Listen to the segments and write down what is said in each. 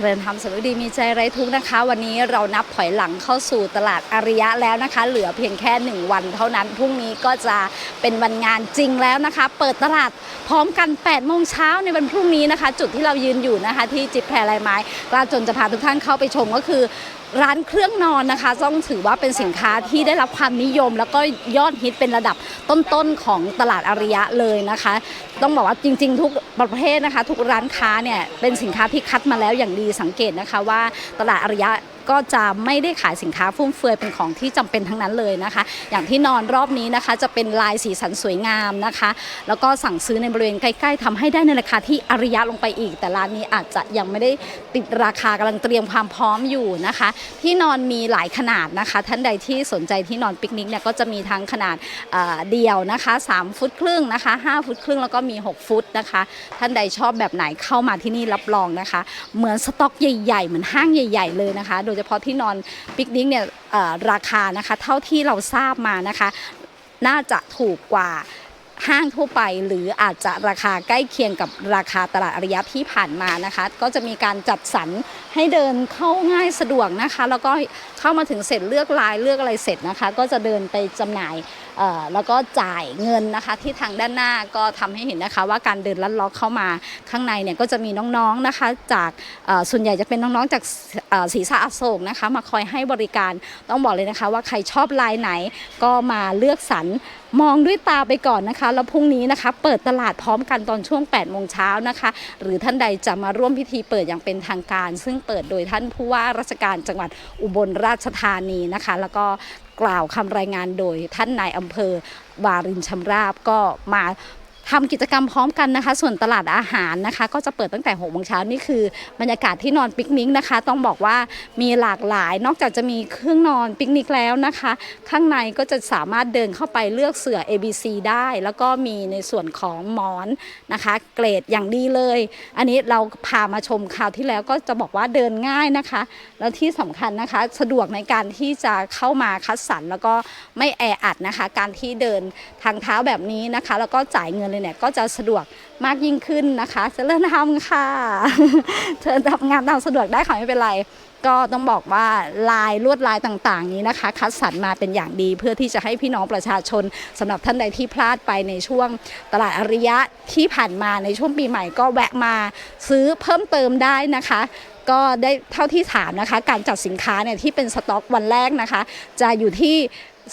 เริญธรรมสวัสดีมีใจไร้ทุกข์นะคะ วันนี้เรานับถอยหลังเข้าสู่ตลาดอาริยะแล้วนะคะ เหลือเพียงแค่ 1 วันเท่านั้นพรุ่งนี้ก็จะเป็นวันงานจริงแล้วนะคะ เปิดตลาดพร้อมกัน8โมงเช้าในวันพรุ่งนี้นะคะ จุดที่เรายืนอยู่นะคะ ที่จิบแพรลายไม้กล้าจนจะพาทุกท่านเข้าไปชมก็คือ ร้านเครื่องนอนนะคะต้องถือว่าเป็นสินค้าที่ได้รับความนิยม แล้วก็ยอดฮิตเป็นระดับต้นๆของตลาดอาริยะเลยนะคะ ต้องบอกว่าจริง ๆ ทุกประเภทนะคะ ทุกร้านค้าเนี่ยเป็นสินค้าที่คัดมาแล้วอย่างดีสังเกตนะคะว่าตลาดอาริยะ ก็จะไม่ได้ขายสินค้าฟุ่มเฟือยเป็นของที่จำเป็นทั้งนั้นเลยนะคะ อย่างที่นอนรอบนี้นะคะจะเป็นลายสีสันสวยงามนะคะ แล้วก็สั่งซื้อในบริเวณใกล้ๆทำให้ได้ในราคาที่อาริยะลงไปอีก แต่ร้านนี้อาจจะยังไม่ได้ติดราคากำลังเตรียมความพร้อมอยู่นะคะ ที่นอนมีหลายขนาดนะคะ ท่านใดที่สนใจที่นอนปิกนิกเนี่ยก็จะมีทั้งขนาดเเดี่ยวนะคะ 3 ฟุตครึ่งนะคะ 5 ฟุตครึ่งแล้วก็มี 6 ฟุตนะคะ ท่านใดชอบแบบไหนเข้ามาที่นี่รับรองนะคะ เหมือนสต็อกใหญ่ๆ เหมือนห้างใหญ่ ๆ เลยนะคะ โดยเฉพาะที่นอนปิกนิกเนี่ยราคานะคะ เท่าที่เราทราบมานะคะ น่าจะถูกกว่าห้างทั่วไปหรืออาจจะราคาใกล้เคียงกับราคาตลาดอริยะที่ผ่านมานะคะ ก็จะมีการจัดสรรให้เดินเข้าง่ายสะดวกนะคะ แล้วก็เข้ามาถึงเสร็จเลือกลายเลือกอะไรเสร็จนะคะ ก็จะเดินไปจำหน่ายแล้วก็จ่ายเงินนะคะที่ทางด้านหน้าก็ทำให้เห็นนะคะว่าการเดินลัดล้อเข้ามาข้างในเนี่ยก็จะมีน้องๆนะคะจากส่วนใหญ่จะเป็นน้องๆจากศรีษะอโศกนะคะมาคอยให้บริการต้องบอกเลยนะคะ ว่าใครชอบลายไหนก็มาเลือกสรรมองด้วยตาไปก่อนนะคะ แล้วพรุ่งนี้นะคะ เปิดตลาดพร้อมกันตอนช่วง 8 โมงเช้านะคะ หรือท่านใดจะมาร่วมพิธีเปิดอย่างเป็นทางการ ซึ่งเปิดโดยท่านผู้ว่าราชการจังหวัดอุบลราชธานีนะคะ แล้วก็ กล่าวคำรายงานโดยท่านนายอำเภอวารินชำราบก็มา ทำกิจกรรมพร้อมกันนะคะ ส่วนตลาดอาหารนะคะ ก็จะเปิดตั้งแต่6โมงเช้านี่คือบรรยากาศที่นอนปิกนิกนะคะ ต้องบอกว่ามีหลากหลาย นอกจากจะมีเครื่องนอนปิกนิกแล้วนะคะ ข้างในก็จะสามารถเดินเข้าไปเลือกเสือ ABC ได้ แล้วก็มีในส่วนของหมอนนะคะ เกรดอย่างดีเลย อันนี้เราพามาชมคราวที่แล้วก็จะบอกว่าเดินง่ายนะคะ แล้วที่สำคัญนะคะสะดวกในการที่จะเข้ามาคัดสรรแล้วก็ไม่แออัดนะคะ การที่เดินทางเท้าแบบนี้นะคะ แล้วก็จ่ายเงินเลยเนี่ยก็จะสะดวกมากยิ่งขึ้นนะคะเจะเริ่มทำค่ะเธอทำงานตามสะดวกได้ค่ะไม่เป็นไรก็ต้องบอกว่าลายลวดลายต่างๆ นี้นะคะ คัดสรรมาเป็นอย่างดีเพื่อที่จะให้พี่น้องประชาชนสำหรับท่านใดที่พลาดไปในช่วงตลาดอริยะที่ผ่านมาในช่วงปีใหม่ก็แวะมาซื้อเพิ่มเติมได้นะคะ ก็ได้เท่าที่ถามนะคะ การจัดสินค้าเนี่ยที่เป็นสต็อกวันแรกนะคะ จะอยู่ที่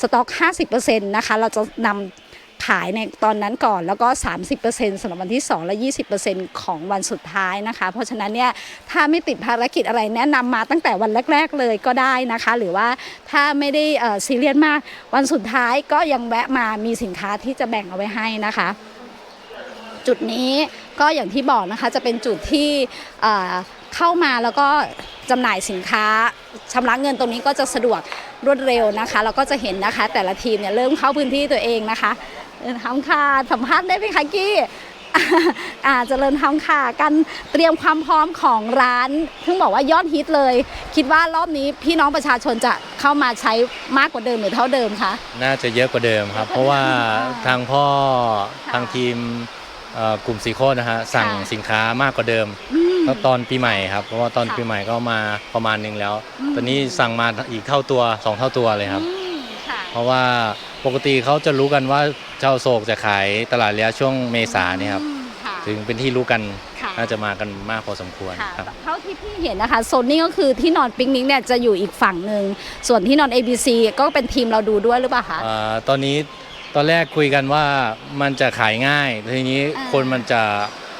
สต็อก 50%นะคะ เราจะนำ ขายในตอนนั้นก่อนแล้วก็ 30%สำหรับวันที่ 2 และ 20%ของวันสุดท้ายนะคะ เพราะฉะนั้นเนี่ยถ้าไม่ติดภารกิจอะไรแนะนำมาตั้งแต่วันแรก ๆ เลยก็ได้นะคะ หรือว่าถ้าไม่ได้ซีเรียสมากวันสุดท้ายก็ยังแวะมามีสินค้าที่จะแบ่งเอาไว้ให้นะคะ จุดนี้ก็อย่างที่บอกนะคะจะเป็นจุดที่เข้ามาแล้วก็จำหน่ายสินค้าชำระเงินตรงนี้ก็จะสะดวกรวดเร็วนะคะแล้วก็จะเห็นนะคะ แต่ละทีมเนี่ยเริ่มเข้าพื้นที่ตัวเองนะคะ ทำค่ะสัมภาษณ์ได้ไหมคะกี้อ่าเจริญทำค่ะการเตรียมความพร้อมของร้านเพิ่งบอกว่ายอดฮิตเลย คิดว่ารอบนี้พี่น้องประชาชนจะเข้ามาใช้มากกว่าเดิมหรือเท่าเดิมคะน่าจะเยอะกว่าเดิมครับ เพราะว่าค่ะทางพ่อค่ะทางทีมเอ่อกลุ่มสีโคตรนะฮะสั่งค่ะสินค้ามากกว่าเดิมอืมก็ตอนปีใหม่ครับ เพราะว่าตอนค่ะปีใหม่ก็มาประมาณหนึงแล้วอืมตอนนี้สั่งมาอีกเท่าตัวสองเท่าตัวเลยครับอืมค่ะเพราะว่า ปกติเขาจะรู้กันว่าเจ้าโศกจะขายตลาดเลี้ยช่วงเมษาเนี่ยครับอืมค่ะ ถึงเป็นที่รู้กันค่ะ น่าจะมากันมากพอสมควรค่ะครับ เท่าที่พี่เห็นนะคะโซนนี้ก็คือที่นอนปิกนิกเนี่ยจะอยู่อีกฝั่งหนึ่งส่วนที่นอน ABC ก็เป็นทีมเราดูด้วยหรือเปล่าคะเอ่อตอนนี้ตอนแรกคุยกันว่ามันจะขายง่าย ทีนี้อ่าคนมันจะ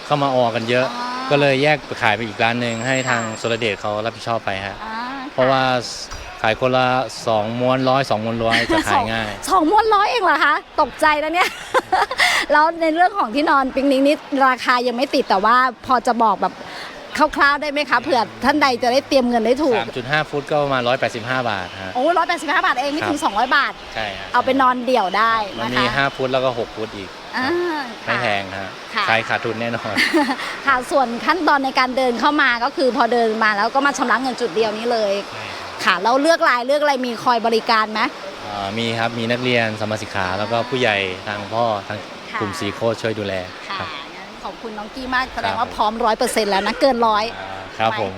เข้ามาออกันเยอะ อ๋อก็เลยแยกไปขายไปอีกร้านหนึ่งให้ทางค่ะ โซลเดชเขารับผิดชอบไปฮะ อ่ค่เพราะว่า ขายคนละสองม้วนร้อยสองม้วนร้อยจะขายง่าย สองม้วนร้อยเองเหรอคะ ตกใจแล้วเนี่ย แล้วในเรื่องของที่นอนปิกนิกนี่ราคายังไม่ติดแต่ว่าพอจะบอกแบบคร่าวๆได้ไหมคะเผื่อท่านใดจะได้เตรียมเงินได้ถูก 3.5 ฟุตก็ประมาณ 185 บาทฮะ โอ้ร้อยแปดสิบห้าบาทเองไม่ถึงครับ200 บาท ใช่ฮะเอาไปนอนเดี่ยวได้มันนะมี คะ5 ฟุตแล้วก็ 6 ฟุตอีกอ่าไม่ค่ะ แพงฮะค่ะ ขายขาดทุนแน่นอน ค่ะส่วนขั้นตอนในการเดินเข้ามาก็คือพอเดินมาแล้วก็มาชำระเงินจุดเดียวนี้เลย ค่ะเราเลือกลายเลือกอะไรมีคอยบริการไหม อ่ามีครับ มีนักเรียนสมรสิกขา แล้วก็ผู้ใหญ่ทางพ่อทางค่ะ กลุ่มสีโคตรช่วยดูแลค่ะครับ งั้นขอบคุณน้องกี้มากแสดงว่าครับ พร้อมร้อยเปอร์เซ็นต์แล้วนะเกินร้อย อ่าครับไม่ผม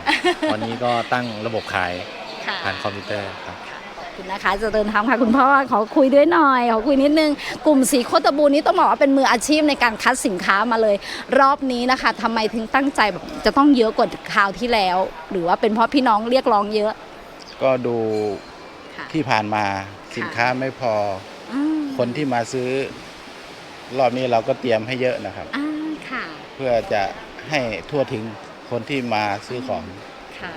วันนี้ก็ตั้งระบบขายค่ะ ผ่านคอมพิวเตอร์ครับ ขอบคุณนะคะเจะเดินทางค่ะคุณพ่อขอคุยด้วยหน่อย ขอคุยนิดนึง กลุ่มสีโคตบูนี้ต้องบอกว่าเป็นมืออาชีพในการคัดสินค้ามาเลย รอบนี้นะคะทำไมถึงตั้งใจแบบจะต้องเยอะกว่าคราวที่แล้ว หรือว่าเป็นเพราะพี่น้องเรียกร้องเยอะ ก็ดูค่ะ ที่ผ่านมาสินค้าไม่พอ อืมคนที่มาซื้อ รอบนี้เราก็เตรียมให้เยอะนะครับ อ่าค่ะ เพื่อจะให้ทั่วถึงคนที่มาซื้อของ ค่ะ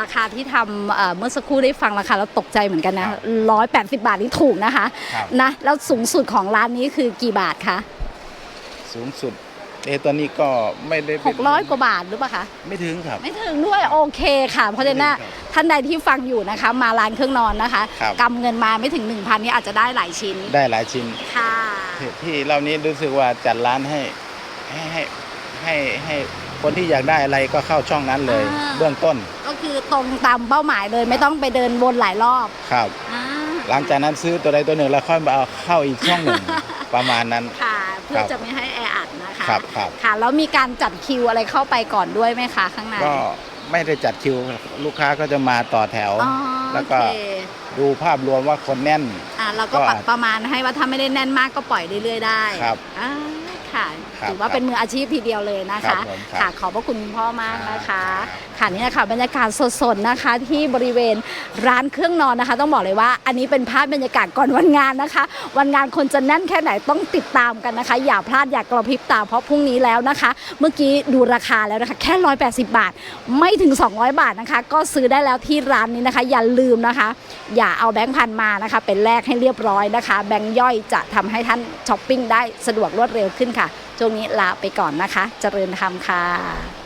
ราคาที่ทำเอ่อเมื่อสักครู่ได้ฟังราคาแล้วตกใจเหมือนกันนะครับร้อยแปดสิบาทนี่ถูกนะคะ ครับ นะ แล้วสูงสุดของร้านนี้คือกี่บาทคะ สูงสุด เอะตอนนี้ก็ไม่ได้หเป็นกร้อยกว่าบาทหรือเปล่าคะ ไม่ถึงครับ ไม่ถึงด้วยโอเคค่ะ เพราะฉะนั้นไม่ถึงครับท่านใดที่ฟังอยู่นะคะ มาร้านเครื่องนอนนะคะครับ กำเงินมาไม่ถึง 1,000นี่อาจจะได้หลายชิ้นได้หลายชิ้น ค่ะ ที่ที่รอบนี้รู้สึกว่าจัดร้านให้ให้ให้ให้ให้คนที่อยากได้อะไรก็เข้าช่องนั้นเลย อ่า เบื้องต้นก็คือตรงตามเป้าหมายเลยไม่ต้องไปเดินวนหลายรอบครับ อ่าหลังจากนั้นซื้อตัวใดตัวหนึ่งแล้วค่อยมาเอาเข้าอีกช่องหนึ่ง ประมาณนั้น ค่ะ เพื่อครับ จะไม่ให้แออัดนะ คะครับครับ ค่ะ แล้วมีการจัดคิวอะไรเข้าไปก่อนด้วยไหมคะข้างใน ก็ไม่ได้จัดคิวลูกค้าก็จะมาต่อแถว อ๋อแล้วก็โอเค ดูภาพรวมว่าคนแน่น อ่าเราก็ก็ปรับประมาณให้ว่าถ้าไม่ได้แน่นมากก็ปล่อยเรื่อยๆได้ครับ อ่า ค่ะครับถือว่าเป็นมืออาชีพทีเดียวเลยนะครัคะบผมครับค่ะขอบพระคุณคุณพ่อมากนะคะครับค่ะนี่นะคะบรรยากาศสดๆนะคะที่บริเวณร้านเครื่องนอนนะคะ ต้องบอกเลยว่า อันนี้เป็นภาพบรรยากาศก่อนวันงานนะคะ วันงานคนจะแน่นแค่ไหนต้องติดตามกันนะคะ อย่าพลาดอย่ากระพริบตาเพราะพรุ่งนี้แล้วนะคะ เมื่อกี้ดูราคาแล้วนะคะแค่ 180 บาท ไม่ถึง 200 บาทนะคะ ก็ซื้อได้แล้วที่ร้านนี้นะคะ อย่าลืมนะคะ อย่าเอาแบงค์พันมานะคะ เป็นแลกให้เรียบร้อยนะคะ แบงค์ย่อยจะทำให้ท่านช้อปปิ้งได้สะดวกรวดเร็วขึ้นค่ะช่วงนี้ลาไปก่อนนะคะ เจริญธรรมค่ะ